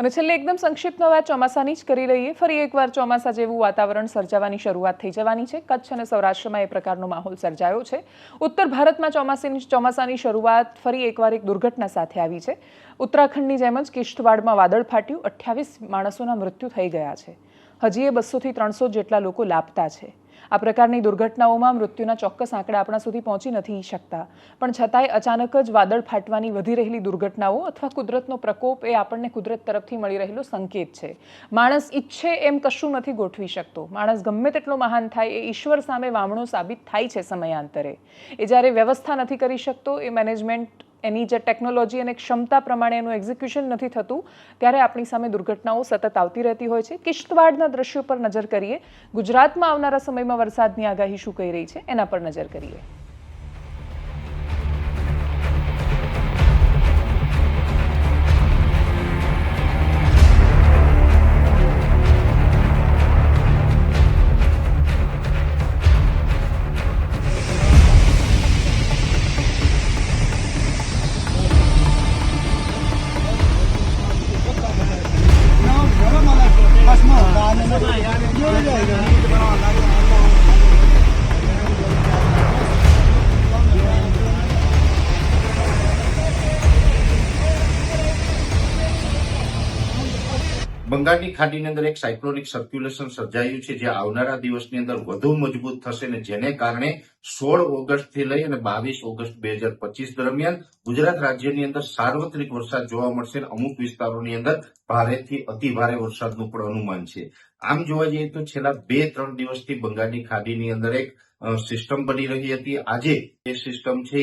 અને છેલ્લે એકદમ સંક્ષિપ્તમાં વાત ચોમાસાની જ કરી લઈએ. ફરી એકવાર ચોમાસા જેવું વાતાવરણ સર્જાવાની શરૂઆત થઈ જવાની છે. કચ્છ અને સૌરાષ્ટ્રમાં એ પ્રકારનો માહોલ સર્જાયો છે. ઉત્તર ભારતમાં ચોમાસાની ચોમાસાની શરૂઆત ફરી એકવાર એક દુર્ઘટના સાથે આવી છે. ઉત્તરાખંડની જેમ જ કિશ્તવાડમાં વાદળ ફાટ્યું. અઠ્યાવીસ માણસોના મૃત્યુ થઈ ગયા છે. હજી એ બસોથી ત્રણસો જેટલા લોકો લાપતા છે. આ પ્રકારની દુર્ઘટનાઓમાં મૃત્યુના ચોક્કસ આંકડા આપણા સુધી પહોંચી નથી શકતા. પણ છતાંય અચાનક જ વાદળ ફાટવાની વધી રહેલી દુર્ઘટનાઓ અથવા કુદરતનો પ્રકોપ એ આપણને કુદરત તરફથી મળી રહેલો સંકેત છે. માણસ ઈચ્છે એમ કશું નથી ગોઠવી શકતો. માણસ ગમે તેટલો મહાન થાય એ ઈશ્વર સામે વામણો સાબિત થાય છે સમયાંતરે. એ જ્યારે વ્યવસ્થા નથી કરી શકતો, એ મેનેજમેન્ટ એની જે ટેકનોલોજી અને ક્ષમતા પ્રમાણે એનું એક્ઝિક્યુશન નથી થતું, ત્યારે આપણી સામે દુર્ઘટનાઓ સતત આવતી રહેતી હોય છે. કિશ્તવાડના દ્રશ્યો પર નજર કરીએ, ગુજરાતમાં આવનારા સમયમાં વરસાદની આગાહી શું કહી રહી છે? એના પર નજર કરીએ. બંગાળની ખાડીની અંદર એક સાયક્લોનિક સર્ક્યુલેશન સર્જાયું છે, જે આવનારા દિવસની અંદર વધુ મજબૂત થશે અને જેને કારણે સોળ ઓગસ્ટથી લઈ અને બાવીસ ઓગસ્ટ બે હજાર પચીસ દરમિયાન ગુજરાત રાજ્યની અંદર સાર્વત્રિક વરસાદ જોવા મળશે અને અમુક વિસ્તારોની અંદર ભારેથી અતિ ભારે વરસાદનું પણ અનુમાન છે. આમ જોવા જઈએ તો છેલ્લા બે ત્રણ દિવસથી બંગાળની ખાડીની અંદર એક સિસ્ટમ બની રહી હતી. આજે એ સિસ્ટમ છે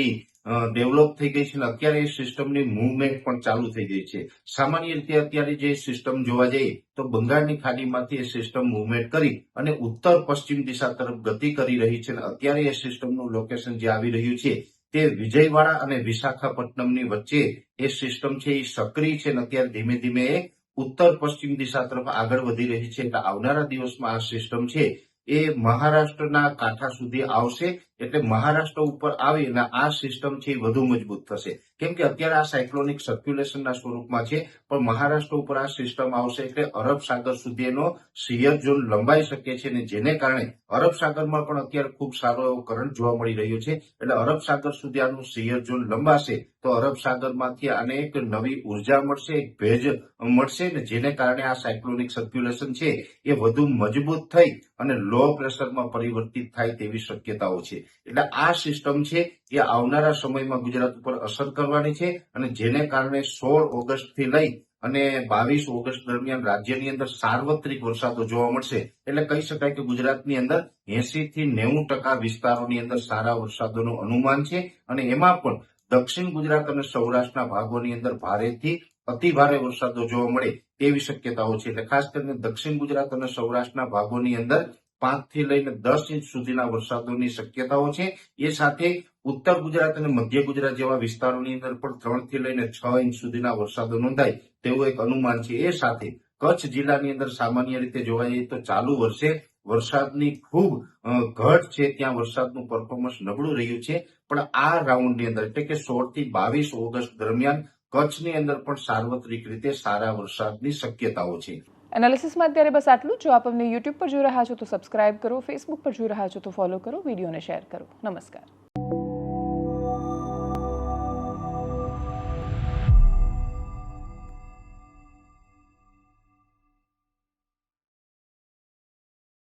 ડેવલપ થઈ ગઈ છે અને અત્યારે એ સિસ્ટમની મુવમેન્ટ પણ ચાલુ થઈ ગઈ છે. સામાન્ય રીતે અત્યારે જે સિસ્ટમ જોવા જઈએ તો બંગાળની ખાડીમાંથી એ સિસ્ટમ મુવમેન્ટ કરી અને ઉત્તર પશ્ચિમ દિશા તરફ ગતિ કરી રહી છે અને અત્યારે એ સિસ્ટમનું લોકેશન જે આવી રહ્યું છે તે વિજયવાડા અને વિશાખાપટ્ટનમની વચ્ચે એ સિસ્ટમ છે એ સક્રિય છે અને અત્યારે ધીમે ધીમે એ ઉત્તર પશ્ચિમ દિશા તરફ આગળ વધી રહી છે. એટલે આવનારા દિવસમાં આ સિસ્ટમ છે એ મહારાષ્ટ્રના કાંઠા સુધી આવશે, એટલે મહારાષ્ટ્ર ઉપર આવી અને આ સિસ્ટમ છે એ વધુ મજબૂત થશે. કેમ કે અત્યારે આ સાયક્લોનિક સર્ક્યુલેશનના સ્વરૂપમાં છે, પણ મહારાષ્ટ્ર ઉપર આ સિસ્ટમ આવશે, એટલે અરબ સાગર સુધી સિયર ઝોન લંબાઈ શકે છે અને જેને કારણે અરબ સાગરમાં પણ અત્યારે ખૂબ સારો એવો કરંટ જોવા મળી રહ્યો છે. એટલે અરબ સાગર સુધી આનું સિયર ઝોન લંબાશે તો અરબ સાગરમાંથી આને એક નવી ઊર્જા મળશે, એક ભેજ મળશે ને જેને કારણે આ સાયક્લોનિક સર્ક્યુલેશન છે એ વધુ મજબૂત થઈ અને લો પ્રેશરમાં પરિવર્તિત થાય તેવી શક્યતાઓ છે. એટલે આ સિસ્ટમ છે એ આવનારા સમયમાં ગુજરાત ઉપર અસર કરવાની છે અને જેને કારણે સોળ ઓગસ્ટથી લઈ અને બાવીસ ઓગસ્ટ દરમિયાન રાજ્યની અંદર સાર્વત્રિક વરસાદો જોવા મળશે. એટલે કહી શકાય કે ગુજરાતની અંદર એસી થી નેવું ટકા વિસ્તારોની અંદર સારા વરસાદોનું અનુમાન છે અને એમાં પણ દક્ષિણ ગુજરાત અને સૌરાષ્ટ્રના ભાગોની અંદર ભારેથી અતિ ભારે વરસાદો જોવા મળે તેવી શક્યતાઓ છે એટલે ખાસ કરીને દક્ષિણ ગુજરાત અને સૌરાષ્ટ્રના ભાગોની અંદર પાંચથી લઈને દસ ઇંચ સુધીના વરસાદોની શક્યતાઓ છે. એ સાથે ઉત્તર ગુજરાત અને મધ્ય ગુજરાત જેવા વિસ્તારોની અંદર પણ ત્રણથી લઈને છ ઇંચ સુધીના વરસાદો નોંધાય તેવું એક અનુમાન છે. એ સાથે કચ્છ જિલ્લાની અંદર સામાન્ય રીતે જોવા જઈએ તો ચાલુ વર્ષે વરસાદની ખૂબ ઘટ છે, ત્યાં વરસાદનું પરફોર્મન્સ નબળું રહ્યું છે. પણ આ રાઉન્ડની અંદર, એટલે કે સોળથી બાવીસ ઓગસ્ટ દરમિયાન, કચ્છની અંદર પણ સાર્વત્રિક રીતે સારા વરસાદની શક્યતાઓ છે. એનાલિસિસમાં અત્યારે બસ આટલું જો. આપ અમને યુટ્યુબ પર જોઈ રહ્યા છો તો સબસ્ક્રાઇબ કરો ફેસબુક પર જોઈ રહ્યા છો તો ફોલો કરો, વિડીયોને શેર કરો. નમસ્કાર.